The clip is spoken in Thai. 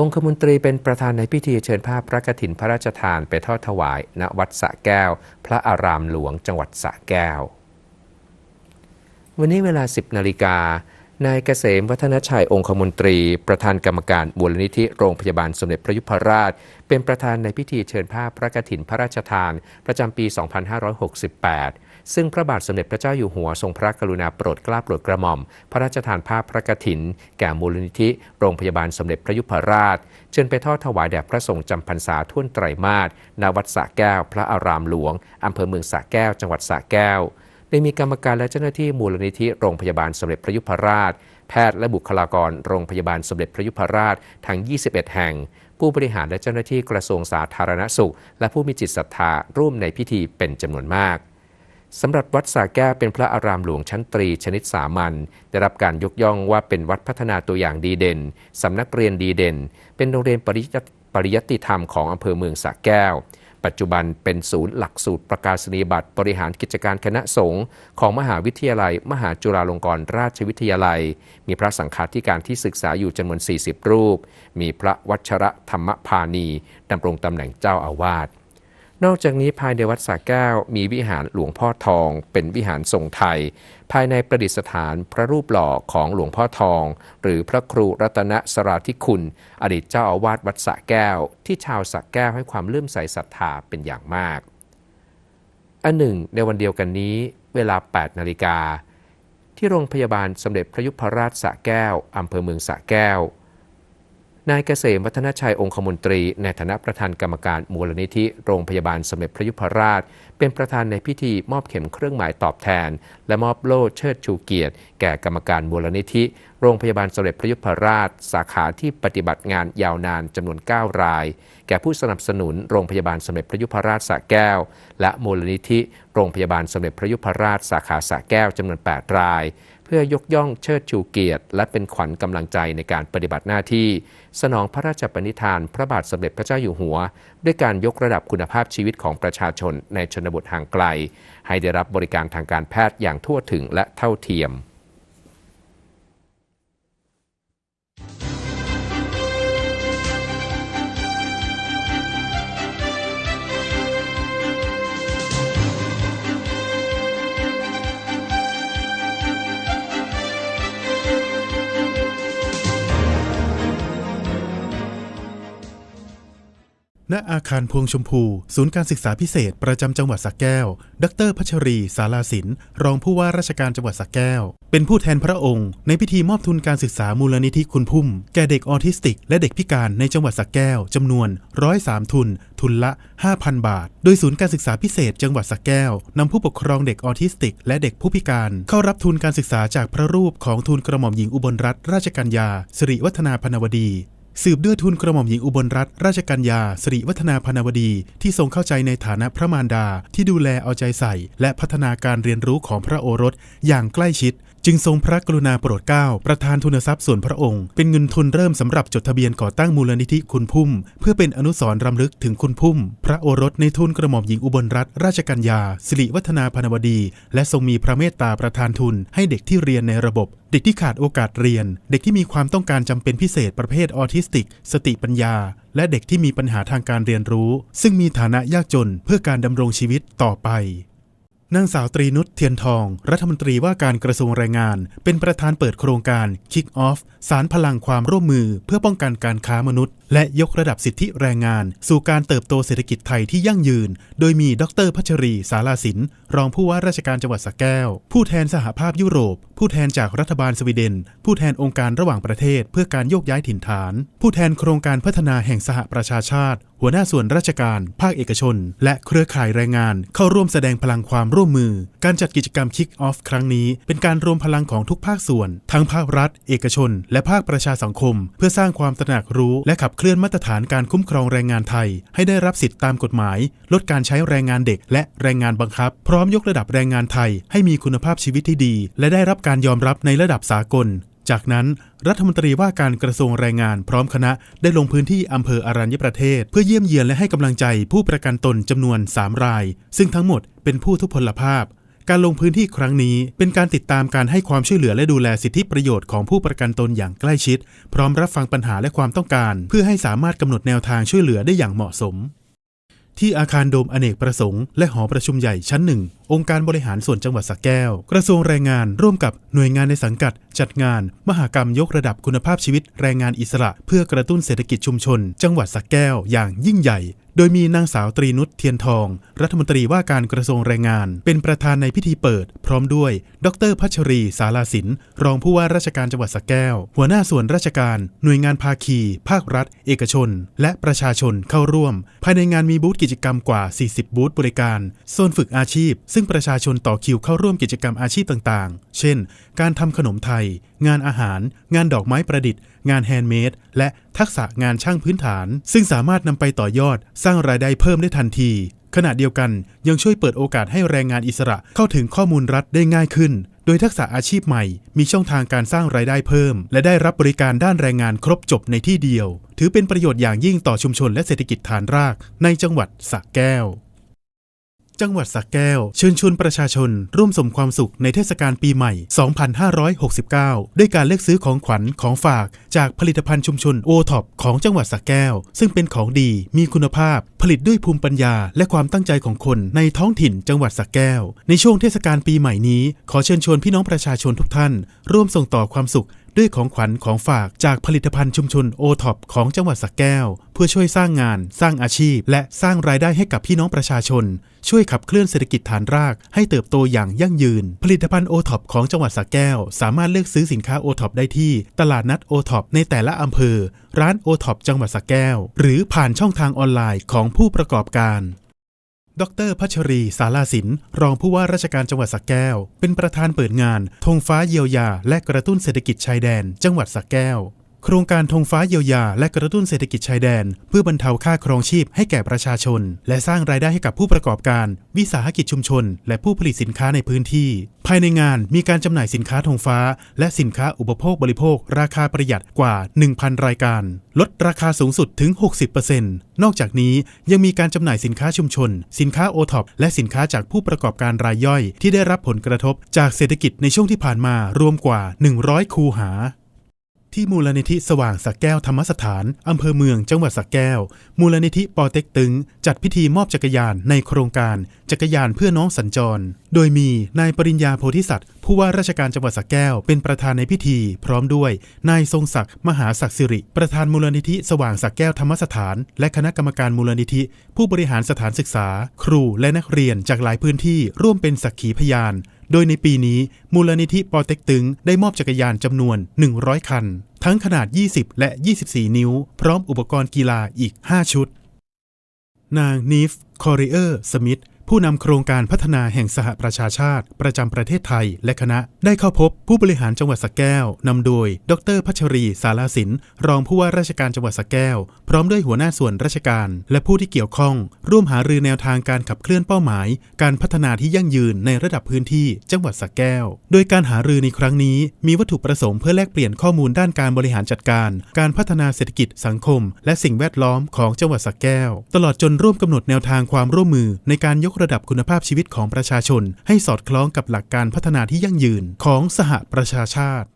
องคมนตรีเป็นประธานในพิธีเชิญภาพพระกฐินพระราชทานไปทอดถวายณวัดสะแก้ว พระอารามหลวงจังหวัดสะแก้ว วันนี้เวลา 10นาฬิกานายเกษมวัฒนชัยองคมนตรี ประธานกรรมการมูลนิธิโรงพยาบาลสมเด็จพระยุพราช เป็นประธานในพิธีเชิญภาพพระกฐินพระราชทาน ประจำปี 2568 ซึ่งพระบาทสมเด็จพระเจ้าอยู่หัวทรงพระกรุณาโปรดเกล้าโปรดกระหม่อม พระราชทานภาพพระกฐิน แก่มูลนิธิโรงพยาบาลสมเด็จพระยุพราช เชิญไปทอดถวายแด่พระสงฆ์จำพรรษาทุ่นไตรมาสณวัดสระแก้ว พระอารามหลวงอำเภอเมืองสระแก้ว จังหวัดสระแก้วโดยมีกรรมการและเจ้าหน้าที่มูลนิธิโรงพยาบาลสมเด็จพระยุพราช แพทย์และบุคลากรโรงพยาบาลสมเด็จพระยุพราชทั้ง 21 แห่งผู้บริหารและเจ้าหน้าที่กระทรวงสาธารณสุข และผู้มีจิตศรัทธาร่วมในพิธีเป็นจำนวนมาก สำหรับวัดสาแก้วเป็นพระอารามหลวงชั้นตรีชนิดสามัญได้รับการยกย่องว่าเป็นวัดพัฒนาตัวอย่างดีเด่น สำนักเรียนดีเด่น เป็นโรงเรียนปริยัติปริยติธรรมของอำเภอเมืองสระแก้ว ปัจจุบันเป็นศูนย์หลักสูตรประกาศนียบัตรบริหารกิจการคณะสงฆ์ของมหาวิทยาลัย มหาจุฬาลงกรณราชวิทยาลัย มีพระสังฆาธิการที่ศึกษาอยู่จำนวน 40 รูป มีพระวัชระธรรมพานีดำรงตำแหน่งเจ้าอาวาส นอกจากนี้ภายในวัดสระแก้วมีวิหารหลวงพ่อทอง เป็นวิหารทรงไทย ภายในประดิษฐานพระรูปหล่อของหลวงพ่อทอง หรือพระครูรัตนสราธิคุณ อดีตเจ้าอาวาสวัดสระแก้ว ที่ชาวสระแก้วให้ความเลื่อมใสศรัทธาเป็นอย่างมาก อันหนึ่ง ในวันเดียวกันนี้เวลา 8 นาฬิกาที่โรงพยาบาลสมเด็จพระยุพราชสระแก้วอำเภอเมืองสระแก้ว นายเกษมวัฒนชัยองคมนตรี ในฐานะประธานกรรมการมูลนิธิ โรงพยาบาลสมเด็จพระยุพราช เป็นประธานในพิธีมอบเข็มเครื่องหมายตอบแทน และมอบโล่เชิดชูเกียรติ แก่กรรมการมูลนิธิ โรงพยาบาลสมเด็จพระยุพราช สาขาที่ปฏิบัติงานยาวนานจำนวน 9 ราย แก่ผู้สนับสนุนโรงพยาบาลสมเด็จพระยุพราชสระแก้ว และมูลนิธิ โรงพยาบาลสมเด็จพระยุพราชสาขาสระแก้วจำนวน 8 ราย เพื่อยกย่องเชิดชูเกียรติ และเป็นขวัญกำลังใจในการปฏิบัติหน้าที่ สนองพระราชปณิธาน พระบาทสมเด็จพระเจ้าอยู่หัว ด้วยการยกระดับคุณภาพชีวิตของประชาชนในชนบทห่างไกล ให้ได้รับบริการทางการแพทย์อย่างทั่วถึงและเท่าเทียม ณอาคารพวงชมพู ศูนย์การศึกษาพิเศษ ประจำจังหวัดสระแก้ว ดรพัชรี สาลาสิน รองผู้ว่าราชการจังหวัดสระแก้ว เป็นผู้แทนพระองค์ ในพิธีมอบทุนการศึกษามูลนิธิคุณพุ่ม แก่เด็กออทิสติก และเด็กพิการในจังหวัดสระแก้วจำนวน 103 ทุน ทุนละ 5,000 บาท โดยศูนย์การศึกษาพิเศษ จังหวัดสระแก้วนำผู้ปกครองเด็กออทิสติก และเด็กผู้พิการ เข้ารับทุนการศึกษาจากพระรูปของทูลกระหม่อมหญิงอุบลรัตนราชกัญญาสิริวัฒนาพนวดี สืบด้วยทุนกระหม่อมหญิงอุบลรัตนราชกัญญาสิริวัฒนาพนวดี ที่ทรงเข้าใจในฐานะพระมารดาที่ดูแลเอาใจใส่ และพัฒนาการเรียนรู้ของพระโอรสอย่างใกล้ชิด จึงทรงพระกรุณาโปรดเกล้าประธานทุนทรัพย์ส่วนพระองค์ เป็นเงินทุนเริ่มสำหรับจดทะเบียนก่อตั้งมูลนิธิคุณพุ่ม เพื่อเป็นอนุสรณ์รำลึกถึงคุณพุ่ม พระโอรสในทุนกระหม่อมหญิงอุบลรัตนราชกัญญาสิริวัฒนาพนวดี และทรงมีพระเมตตาประทานทุน ให้เด็กที่เรียนในระบบ เด็กที่ขาดโอกาสเรียน เด็กที่มีความต้องการจำเป็นพิเศษประเภทออทิสติก สติปัญญา และเด็กที่มีปัญหาทางการเรียนรู้ ซึ่งมีฐานะยากจนเพื่อการดำรงชีวิตต่อไป นางสาวตรีนุชเทียนทอง รัฐมนตรีว่าการกระทรวงแรงงาน เป็นประธานเปิดโครงการ Kick Off สารพลังความร่วมมือเพื่อป้องกันการค้ามนุษย์ และยกระดับสิทธิแรงงาน สู่การเติบโตเศรษฐกิจไทยที่ยั่งยืน โดยมีดรพัชรี สาลาสิน รองผู้ว่าราชการจังหวัดสระแก้ว ผู้แทนสหภาพยุโรป ผู้แทนจากรัฐบาลสวีเดน ผู้แทนองค์การระหว่างประเทศ เพื่อการโยกย้ายถิ่นฐาน ผู้แทนโครงการพัฒนาแห่งสหประชาชาติ หัวหน้าส่วนราชการ ภาคเอกชน และเครือข่ายแรงงาน เข้าร่วมแสดงพลังความร่วมมือ การจัดกิจกรรม Kick Off ครั้งนี้ เป็นการรวมพลังของทุกภาคส่วน ทั้งภาครัฐ เอกชน และภาคประชาสังคม เพื่อสร้างความตระหนักรู้และขับเคลื่อนมาตรฐานการคุ้มครองแรงงานไทย ให้ได้รับสิทธิตามกฎหมาย ลดการใช้แรงงานเด็กและแรงงานบังคับ พร้อมยกระดับแรงงานไทย ให้มีคุณภาพชีวิตที่ดี และได้รับการยอมรับในระดับสากล จากนั้น รัฐมนตรีว่าการกระทรวงแรงงานพร้อมคณะได้ลงพื้นที่อำเภออารัญญประเทศ เพื่อเยี่ยมเยียนและให้กำลังใจผู้ประกันตนจำนวน 3 ราย ซึ่งทั้งหมดเป็นผู้ทุพพลภาพ การลงพื้นที่ครั้งนี้เป็นการติดตามการให้ความช่วยเหลือและดูแลสิทธิประโยชน์ของผู้ประกันตนอย่างใกล้ชิด พร้อมรับฟังปัญหาและความต้องการ เพื่อให้สามารถกำหนดแนวทางช่วยเหลือได้อย่างเหมาะสม ที่อาคารโดมอเนกประสงค์และหอประชุมใหญ่ชั้นหนึ่งองค์การบริหารส่วนจังหวัดสระแก้ว กระทรวงแรงงานร่วมกับหน่วยงานในสังกัด จัดงาน มหกรรมยกระดับคุณภาพชีวิตแรงงานอิสระ เพื่อกระตุ้นเศรษฐกิจชุมชน จังหวัดสระแก้วอย่างยิ่งใหญ่ โดยมีนางสาวตรีนุชเทียนทอง รัฐมนตรีว่าการกระทรวงแรงงาน เป็นประธานในพิธีเปิด พร้อมด้วย ดรพัชรี สาลาสิน รองผู้ว่าราชการจังหวัดสระแก้ว หัวหน้าส่วนราชการ หน่วยงานภาคี ภาครัฐ เอกชน และประชาชนเข้าร่วม ภายในงานมีบูธกิจกรรมกว่า 40 บูธบริการ โซนฝึกอาชีพ ซึ่งประชาชนต่อคิวเข้าร่วมกิจกรรมอาชีพต่างๆ เช่น การทำขนมไทย งานอาหาร งานดอกไม้ประดิษฐ์ งานแฮนด์เมด และทักษะงานช่างพื้นฐาน ซึ่งสามารถนำไปต่อยอด สร้างรายได้เพิ่มได้ทันที ขณะเดียวกันยังช่วยเปิดโอกาสให้แรงงานอิสระเข้าถึงข้อมูลรัฐได้ง่ายขึ้น โดยทักษะอาชีพใหม่ มีช่องทางการสร้างรายได้เพิ่ม และได้รับบริการด้านแรงงานครบจบในที่เดียว ถือเป็นประโยชน์อย่างยิ่งต่อชุมชนและเศรษฐกิจฐานราก ในจังหวัดสระแก้ว จังหวัดสระแก้ว เชิญชวนประชาชน ร่วมสมความสุขในเทศกาลปีใหม่ 2569 ด้วยการเลือกซื้อของขวัญของฝากจากผลิตภัณฑ์ชุมชนโอท็อปของจังหวัดสระแก้ว ซึ่งเป็นของดีมีคุณภาพ ผลิตด้วยภูมิปัญญา และความตั้งใจของคนในท้องถิ่นจังหวัดสระแก้ว ในช่วงเทศกาลปีใหม่นี้ ขอเชิญชวนพี่น้องประชาชนทุกท่าน ร่วมส่งต่อความสุข ด้วยของขวัญของฝากจากผลิตภัณฑ์ชุมชนโอท็อปของจังหวัดสระแก้ว เพื่อช่วยสร้างงาน สร้างอาชีพ และสร้างรายได้ให้กับพี่น้องประชาชน ช่วยขับเคลื่อนเศรษฐกิจฐานราก ให้เติบโตอย่างยั่งยืน ผลิตภัณฑ์โอท็อปของจังหวัดสระแก้ว สามารถเลือกซื้อสินค้าโอท็อปได้ที่ ตลาดนัดโอท็อปในแต่ละอำเภอ ร้านโอท็อปจังหวัดสระแก้ว หรือผ่านช่องทางออนไลน์ของผู้ประกอบการ ดรพัชรีสาลาสิน รองผู้ว่าราชการจังหวัดสักแก้ว เป็นประธานเปิดงานธงฟ้าเยียวยา และกระตุ้นเศรษฐกิจชายแดน จังหวัดสักแก้ว โครงการธงฟ้าเยียวยา และกระตุ้นเศรษฐกิจชายแดน เพื่อบรรเทาค่าครองชีพให้แก่ประชาชน และสร้างรายได้ให้กับผู้ประกอบการ วิสาหกิจชุมชน และผู้ผลิตสินค้าในพื้นที่ ภายในงานมีการจำหน่ายสินค้าธงฟ้า และสินค้าอุปโภคบริโภค ราคาประหยัดกว่า 1,000 รายการ ลดราคาสูงสุดถึง 60%นอกจากนี้ยังมีการจำหน่ายสินค้าชุมชน สินค้าโอท็อปและสินค้าจากผู้ประกอบการรายย่อย ที่ได้รับผลกระทบจากเศรษฐกิจในช่วงที่ผ่านมารวมกว่า 100 คูหา ที่มูลนิธิสว่างสักแก้วธรรมสถาน อำเภอเมืองจังหวัดสักแก้ว มูลนิธิปอเต็กตึง จัดพิธีมอบจักรยานในโครงการ จักรยานเพื่อน้องสัญจร โดยมีนายปริญญาโพธิสัตว์ผู้ว่าราชการจังหวัดสักแก้วเป็นประธานในพิธี พร้อมด้วยนายทรงศักดิ์มหาศักดิ์สิริ ประธานมูลนิธิสว่างสักแก้วธรรมสถาน และคณะกรรมการมูลนิธิ ผู้บริหารสถานศึกษา ครูและนักเรียนจากหลายพื้นที่ร่วมเป็นสักขีพยาน โดยในปีนี้มูลนิธิปอเต็กตึงได้มอบจักรยานจำนวน 100 คัน ทั้งขนาด 20 และ 24 นิ้ว พร้อมอุปกรณ์กีฬาอีก 5 ชุด นางนีฟ คอริเออร์ สมิธ ผู้นำโครงการพัฒนาแห่งสหประชาชาติ ประจำประเทศไทยและคณะ ได้เข้าพบผู้บริหารจังหวัดสระแก้วนำโดย ดรพัชรีสาลาสิน รองผู้ว่าราชการจังหวัดสระแก้ว พร้อมด้วยหัวหน้าส่วนราชการ และผู้ที่เกี่ยวข้อง ร่วมหารือแนวทางการขับเคลื่อนเป้าหมาย การพัฒนาที่ยั่งยืนในระดับพื้นที่จังหวัดสระแก้ว โดยการหารือในครั้งนี้ มีวัตถุประสงค์เพื่อแลกเปลี่ยนข้อมูลด้านการบริหารจัดการ การพัฒนาเศรษฐกิจสังคม และสิ่งแวดล้อมของจังหวัดสระแก้ว ตลอดจนร่วมกำหนดแนวทางความร่วมมือในการยกระดับคุณภาพชีวิตของประชาชน ให้สอดคล้องกับหลักการพัฒนาที่ยั่งยืนของสหประชาชาติ